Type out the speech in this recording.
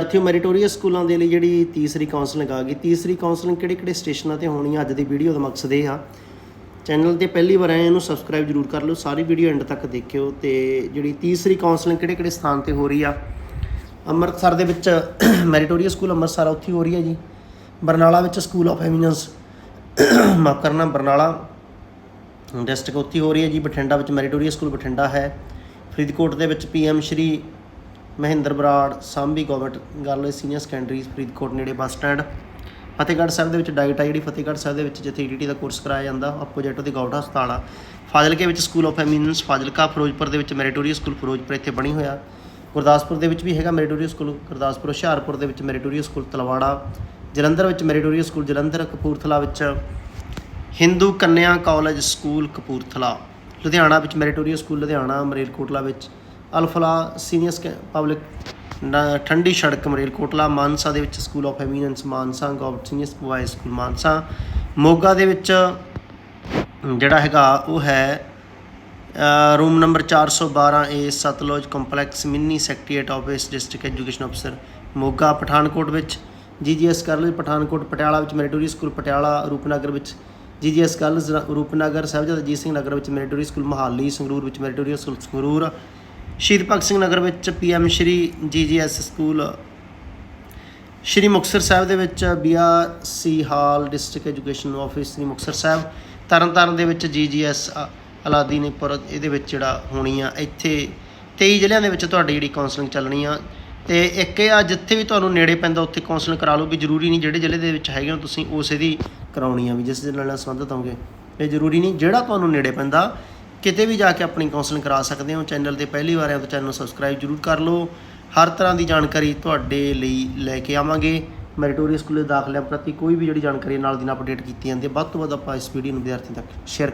ਸਾਥੀਓ ਮੈਰੀਟੋਰੀਅਸ ਸਕੂਲਾਂ ਦੇ ਲਈ ਜਿਹੜੀ ਤੀਸਰੀ ਕਾਉਂਸਲਿੰਗ ਆ ਗਈ। ਤੀਸਰੀ ਕਾਉਂਸਲਿੰਗ ਕਿਹੜੇ ਕਿਹੜੇ ਸਟੇਸ਼ਨਾਂ ਤੇ ਹੋਣੀ ਆ? ਅੱਜ ਦੀ ਵੀਡੀਓ ਦਾ ਮਕਸਦ ਇਹ ਆ। ਚੈਨਲ ਤੇ ਪਹਿਲੀ ਵਾਰ ਆਏ ਇਹਨੂੰ ਸਬਸਕ੍ਰਾਈਬ ਜਰੂਰ ਕਰ ਲਓ। ਸਾਰੀ ਵੀਡੀਓ ਐਂਡ ਤੱਕ ਦੇਖਿਓ ਤੇ ਜਿਹੜੀ ਤੀਸਰੀ ਕਾਉਂਸਲਿੰਗ ਕਿਹੜੇ ਕਿਹੜੇ ਸਥਾਨ ਤੇ ਹੋ ਰਹੀ ਆ, ਅੰਮ੍ਰਿਤਸਰ ਦੇ ਵਿੱਚ ਮੈਰੀਟੋਰੀਅਸ ਸਕੂਲ ਅੰਮ੍ਰਿਤਸਰ ਉੱਥੇ ਹੋ ਰਹੀ ਹੈ ਜੀ। ਬਰਨਾਲਾ ਵਿੱਚ ਸਕੂਲ ਆਫ ਐਮੀਨੈਂਸ ਮਾਫ ਕਰਨਾ, ਬਰਨਾਲਾ ਡਿਸਟ੍ਰਿਕਟ ਉੱਥੇ ਹੋ ਰਹੀ ਹੈ ਜੀ। ਬਠਿੰਡਾ ਵਿੱਚ ਮੈਰੀਟੋਰੀਅਸ ਸਕੂਲ ਬਠਿੰਡਾ ਹੈ। ਫਰੀਦਕੋਟ ਦੇ ਵਿੱਚ ਪੀਐਮ ਸ਼੍ਰੀ ਮਹਿੰਦਰ ਬਰਾੜ, ਸਾਂਭੀ government girl senior secondary Faridkot ਨੇੜੇ ਬੱਸ ਸਟੈਂਡ। ਫਤਿਹਗੜ੍ਹ ਸਾਹਿਬ ਦੇ ਵਿੱਚ ਡਾਈਟ ਆ ਜਿਹੜੀ ਫਤਿਹਗੜ੍ਹ ਸਾਹਿਬ ਦੇ ਵਿੱਚ ਜਿੱਥੇ ਈਡੀਟੀ ਦਾ ਕੋਰਸ ਕਰਾਇਆ ਜਾਂਦਾ ਆਪੋਜੀਟ ਉਹਦੀ ਗੌਰਡ ਹਸਪਤਾਲ ਆ। ਫਾਜ਼ਿਲਕੇ ਵਿੱਚ school of eminence Fazilka, Ferozepur ਦੇ ਵਿੱਚ ਮੈਰੀਟੋਰੀਅਸ ਸਕੂਲ ਫਿਰੋਜ਼ਪੁਰ ਇੱਥੇ ਬਣੀ ਹੋਇਆ। ਗੁਰਦਾਸਪੁਰ ਦੇ ਵਿੱਚ ਵੀ ਹੈਗਾ ਮੈਰੀਟੋਰੀਅਸ ਸਕੂਲ ਗੁਰਦਾਸਪੁਰ, ਹੁਸ਼ਿਆਰਪੁਰ ਦੇ ਵਿੱਚ ਮੈਰੀਟੋਰੀਅਸ ਸਕੂਲ ਤਲਵਾੜਾ। ਜਲੰਧਰ ਵਿੱਚ ਮੈਰੀਟੋਰੀਅਸ ਸਕੂਲ ਜਲੰਧਰ, ਕਪੂਰਥਲਾ ਵਿੱਚ ਹਿੰਦੂ ਕੰਨਿਆ ਕਾਲਜ ਸਕੂਲ ਕਪੂਰਥਲਾ। ਲੁਧਿਆਣਾ ਵਿੱਚ ਮੈਰੀਟੋਰੀਅਸ ਸਕੂਲ ਲੁਧਿਆਣਾ ਮਰੇਲਕੋਟਲਾ ਵਿੱਚ ਅਲਫਲਾ ਸੀਨੀਅਰ ਪਬਲਿਕ ਠੰਡੀ ਸੜਕ ਮਰੇਲਕੋਟਲਾ ਮਾਨਸਾ ਦੇ ਵਿੱਚ school of eminence Mansa government senior boys school Mansa. Moga ਦੇ ਵਿੱਚ ਜਿਹੜਾ ਹੈਗਾ ਉਹ ਹੈ room number 412 A Satluj complex mini secretariat office district education ਅਫਸਰ ਮੋਗਾ, ਪਠਾਨਕੋਟ ਵਿੱਚ। ਜੀਜੀਐਸ ਕਾਲਜ ਪਠਾਨਕੋਟ, ਪਟਿਆਲਾ ਵਿੱਚ ਮੈਰੀਟੋਰੀ ਸਕੂਲ ਪਟਿਆਲਾ, ਰੂਪਨਗਰ ਵਿੱਚ। ਜੀਜੀਐਸ ਕਾਲਜ ਰੂਪਨਗਰ ਸਾਹਿਬਜ਼ਾਦਾ ਅਜੀਤ ਸਿੰਘ ਨਗਰ ਵਿੱਚ ਮੈਰੀਟੋਰੀ ਸਕੂਲ ਮਹਾਲੀ, ਸੰਗਰੂਰ ਵਿੱਚ ਮੈਰੀਟੋਰੀ ਸਕੂਲ ਸੰਗਰੂਰ। ਸ਼ਹੀਦ ਭਗਤ ਸਿੰਘ ਨਗਰ ਵਿੱਚ PM Shri GGS school, Shri Muktsar Sahib ਦੇ ਵਿੱਚ BRC hall district education office Shri Muktsar Sahib, Tarn Taran ਦੇ ਵਿੱਚ ਜੀਜੀਐਸ ਅਲਾਦੀਨਪੁਰ ਇਹਦੇ ਵਿੱਚ ਜਿਹੜਾ ਹੋਣੀ ਆ, ਇੱਥੇ 23 ਜ਼ਿਲ੍ਹਿਆਂ ਦੇ ਵਿੱਚ ਤੁਹਾਡੀ ਜਿਹੜੀ ਕਾਉਂਸਲਿੰਗ ਚੱਲਣੀ ਆ, ਤੇ ਇੱਕ ਇਹ ਆ, ਜਿੱਥੇ ਵੀ ਤੁਹਾਨੂੰ ਨੇੜੇ ਪੈਂਦਾ ਉੱਥੇ ਕਾਉਂਸਲਿੰਗ ਕਰਾ ਲਓ, ਵੀ ਜ਼ਰੂਰੀ ਨਹੀਂ ਜਿਹੜੇ ਜ਼ਿਲ੍ਹੇ ਦੇ ਵਿੱਚ ਹੈਗੇ ਹੋ ਤੁਸੀਂ ਉਸੇ ਦੀ ਕਰਾਉਣੀ ਆ, ਵੀ ਜਿਸ ਦੇ ਨਾਲ ਸੰਬੰਧਿਤ ਹੋਗੇ ਇਹ ਜ਼ਰੂਰੀ ਨਹੀਂ, ਜਿਹੜਾ ਤੁਹਾਨੂੰ ਨੇੜੇ ਪੈਂਦਾ ਕਿਤੇ ਵੀ ਜਾ ਕੇ ਆਪਣੀ ਕਾਉਂਸਲਿੰਗ ਕਰਾ ਸਕਦੇ ਹੋ ਚੈਨਲ ਤੇ ਪਹਿਲੀ ਵਾਰ ਆਏ ਤਾਂ ਚੈਨਲ ਨੂੰ ਸਬਸਕ੍ਰਾਈਬ ਜਰੂਰ ਕਰ ਲਓ। ਹਰ ਤਰ੍ਹਾਂ ਦੀ ਜਾਣਕਾਰੀ ਤੁਹਾਡੇ ਲਈ ਲੈ ਕੇ ਆਵਾਂਗੇ। ਮੈਰੀਟੋਰੀਅਸ ਸਕੂਲੇ ਦਾਖਲਿਆਂ ਪ੍ਰਤੀ ਕੋਈ ਵੀ ਜਿਹੜੀ ਜਾਣਕਾਰੀ ਨਾਲ ਦੀ ਨਾਲ ਅਪਡੇਟ ਕੀਤੀ ਜਾਂਦੀ ਹੈ, ਵੱਧ ਤੋਂ ਵੱਧ ਆਪਾਂ ਇਸ ਵੀਡੀਓ ਨੂੰ ਵਿਦਿਆਰਥੀਆਂ ਤੱਕ ਸ਼ੇਅਰ